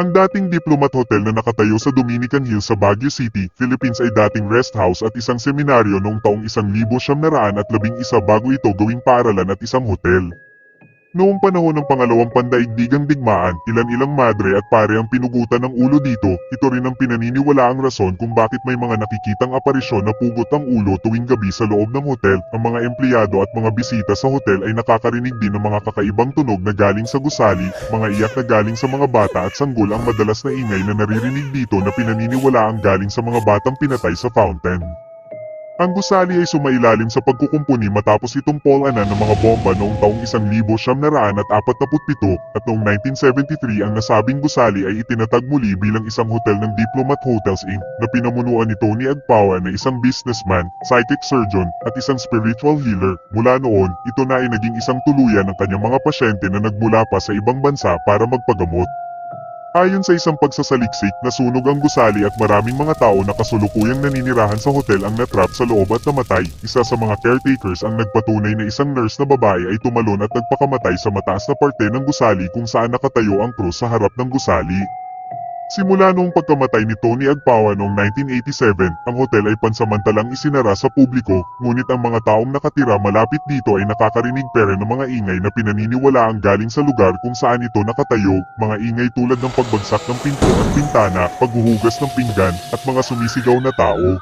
Ang dating Diplomat Hotel na nakatayo sa Dominican Hills sa Baguio City, Philippines ay dating rest house at isang seminaryo noong taong 1911 at labing isa bago ito gawing paaralan at isang hotel. Noong panahon ng pangalawang pandaigdigang digmaan, ilan-ilang madre at pare ang pinugutan ng ulo dito. Ito rin ang pinaniniwalaang rason kung bakit may mga nakikitang aparisyon na pugot ang ulo tuwing gabi sa loob ng hotel. Ang mga empleyado at mga bisita sa hotel ay nakakarinig din ng mga kakaibang tunog na galing sa gusali, mga iyak na galing sa mga bata at sanggol ang madalas na ingay na naririnig dito na pinaniniwalaang galing sa mga batang pinatay sa fountain. Ang gusali ay sumailalim sa pagkukumpuni matapos itong polanan ng mga bomba noong taong 1947 at noong 1973 ang nasabing gusali ay itinatag muli bilang isang hotel ng Diplomat Hotels Inc. na pinamunuan ni Tony Agpawa na isang businessman, psychic surgeon at isang spiritual healer. Mula noon, ito na ay naging isang tuluyan ng kanyang mga pasyente na nagmula pa sa ibang bansa para magpagamot. Ayon sa isang pagsasaliksik, nasunog ang gusali at maraming mga tao na kasulukuyang naninirahan sa hotel ang natrap sa loob at namatay. Isa sa mga caretakers ang nagpatunay na isang nurse na babae ay tumalon at nagpakamatay sa mataas na parte ng gusali kung saan nakatayo ang krus sa harap ng gusali. Simula noong pagkamatay ni Tony Agpawa noong 1987, ang hotel ay pansamantalang isinara sa publiko, ngunit ang mga taong nakatira malapit dito ay nakakarinig pere ng mga ingay na pinaniniwalaang galing sa lugar kung saan ito nakatayo, mga ingay tulad ng pagbagsak ng pinto at pintana, paghuhugas ng pinggan, at mga sumisigaw na tao.